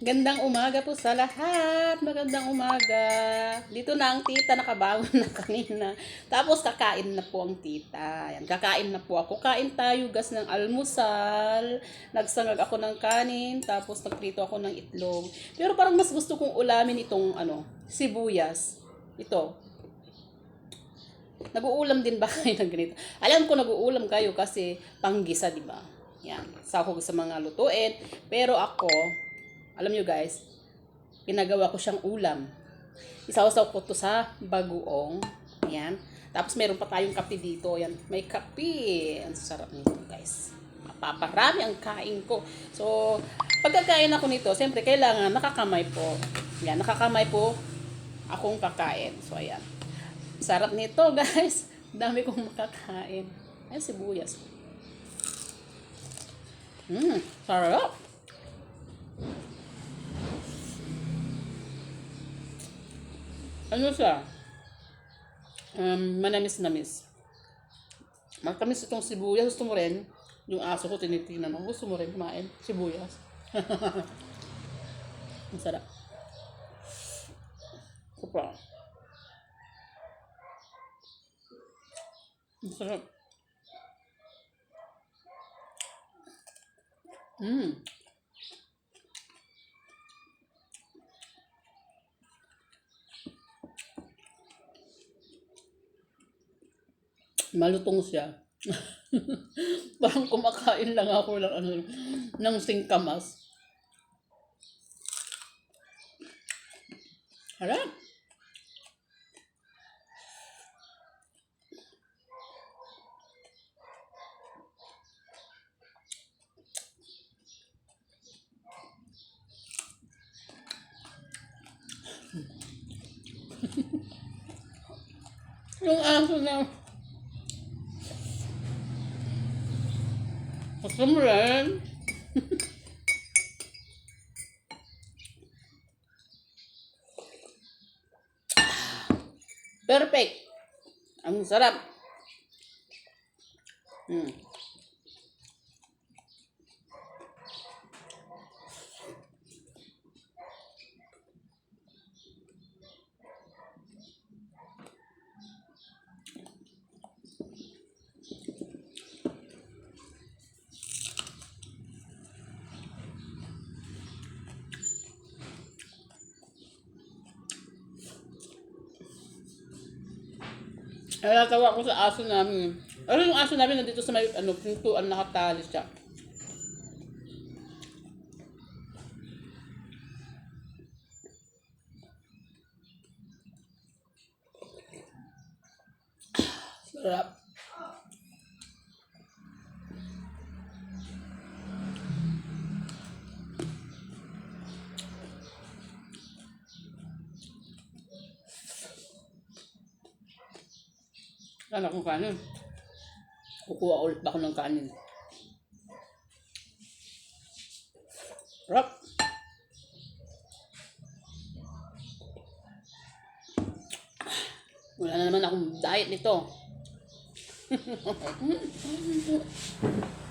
Gandang umaga po sa lahat. Magandang umaga. Dito na ang tita nakabangon na kanina. Tapos kakain na po ang tita. Ayan, kakain na po ako. Kain tayo gas ng almusal. Nagsangag ako ng kanin. Tapos nagprito ako ng itlog. Pero parang mas gusto kong ulamin itong ano, sibuyas. Ito. Nag-uulam din ba kayo ng ganito? Alam ko nag-uulam kayo kasi panggisa, di ba? Yan. Sahog sa mga lutuin. Pero ako, alam nyo guys, ginagawa ko siyang ulam. Isawasaw ko to sa bagoong. Ayan. Tapos meron pa tayong kape dito. Ayan. May kape. Ang sarap nito guys. Paparami ang kain ko. So, pagkakain ako nito, siyempre kailangan nakakamay po. Ayan, nakakamay po akong kakain. So, ayan. Sarap nito guys. Dami kong makakain. Ayan, sibuyas. Mmm, sarap. Ano siya? Um, manamis-namis. Matamis itong sibuyas. Gusto mo rin? Yung aso ko tinitingnan mo. Gusto mo rin kumain? Sibuyas. Ang sarap. Kupra. Ang sarap. Mmm. Malutong siya. Parang kumakain lang ako ng ano ng singkamas. Harap. Yung aso na Rin? Perfect. Ang sarap. Hmm. Ay, natawa ko sa aso namin. Ano yung aso namin nandito sa may ano, pintuan nakatali siya. Sarap. Ano akong kanin? Kukuha ulit ba ako ng kanin? Sarap. Wala na naman akong diet nito.